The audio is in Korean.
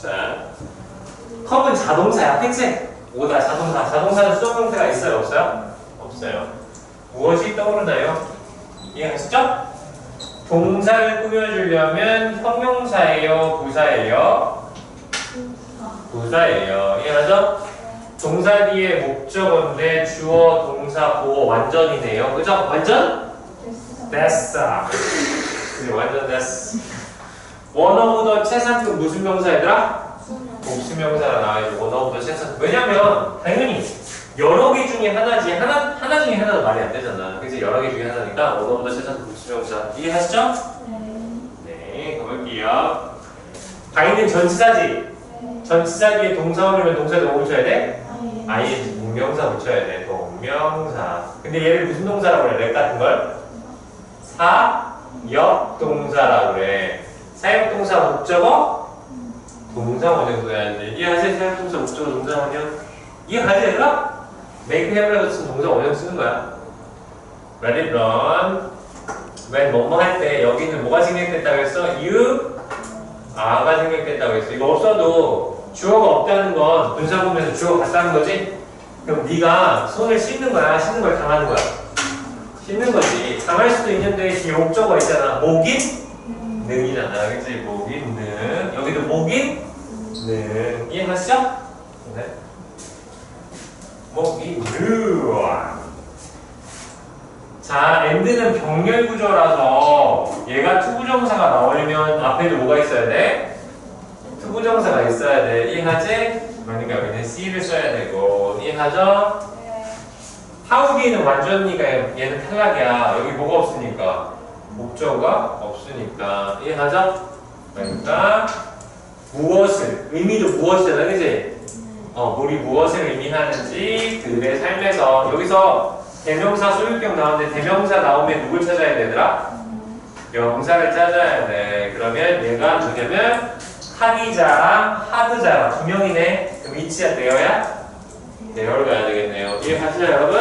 자, 컵은 자동사야, 그치? 오다 자동사. 자동사는 수동 형태가 있어요, 없어요? 없어요. 무엇이 떠오르나요? 이해하시죠? 동사를 꾸며주려면 형용사예요, 부사예요? 부사예요. 이해하죠? 동사 뒤에 목적어인데 주어, 동사, 보어 완전이네요. 그죠? 완전? 됐어. 완전 됐어. 원어우더 최상급 무슨 명사 얘들아? 복수명사가 나와있고 원어우더 최상급. 왜냐면 당연히 여러 개 중에 하나지 하나 하나 중에 하나도 말이 안 되잖아. 그래서 여러 개 중에 하나니까 원어우더 최상급 복수명사 이해하시죠? 네, 가볼게요. 다이는 전치사지. 전치사 뒤에 동사 오면 동사도 뭐 붙여야 돼? ing 동명사 붙여야 돼. 동명사. 근데 얘를 무슨 동사라고 그래? 랩 같은 걸? 사역동사라고 그래. 사역동사 목적어? 동사 원형 써야지. 이해하세요? 사역동사 목적어 동사 원형. 이해가지 얘들아? make have를 같은 동사 원형 쓰는 거야. Let it run. when 뭐뭐 할 때 여기는 뭐가 생략됐다고 했어? you are가 생략됐다고 했어. 이거 없어도 주어가 없다는 건 분사 보면서 주어가 같다는 거지? 그럼 네가 손을 씻는 거야? 씻는 걸 당하는 거야? 씻는 거지. 당할 수도 있는데 뒤에 목적어 있잖아. 목인 능이잖아. 그치? 목인 능. 여기도 목인 능. 이해하시죠? 네. 목인 능. 자, end는 병렬 구조라서 얘가 투부정사가 나오려면 앞에도 뭐가 있어야 돼? 투부정사가 있어야 돼. 이해하지? 그러니까 여기는 C를 써야 되고 이해하죠? 하우디는 완전히가 얘는 탈락이야. 여기 뭐가 없으니까 목적어가 없으니까 이해하죠? 그러니까 무엇을 의미도 무엇이잖아, 그지? 어, 우리 무엇을 의미하는지 그들의 삶에서 여기서 대명사 소유격 나오는데 대명사 나오면 누굴 찾아야 되더라? 명사를 찾아야 돼. 그러면 얘가 뭐냐면 하기자랑 하드자랑 두 명이네. 그럼 위치가 되어야 대열을 가야 되겠네요. 이해하시죠, 여러분?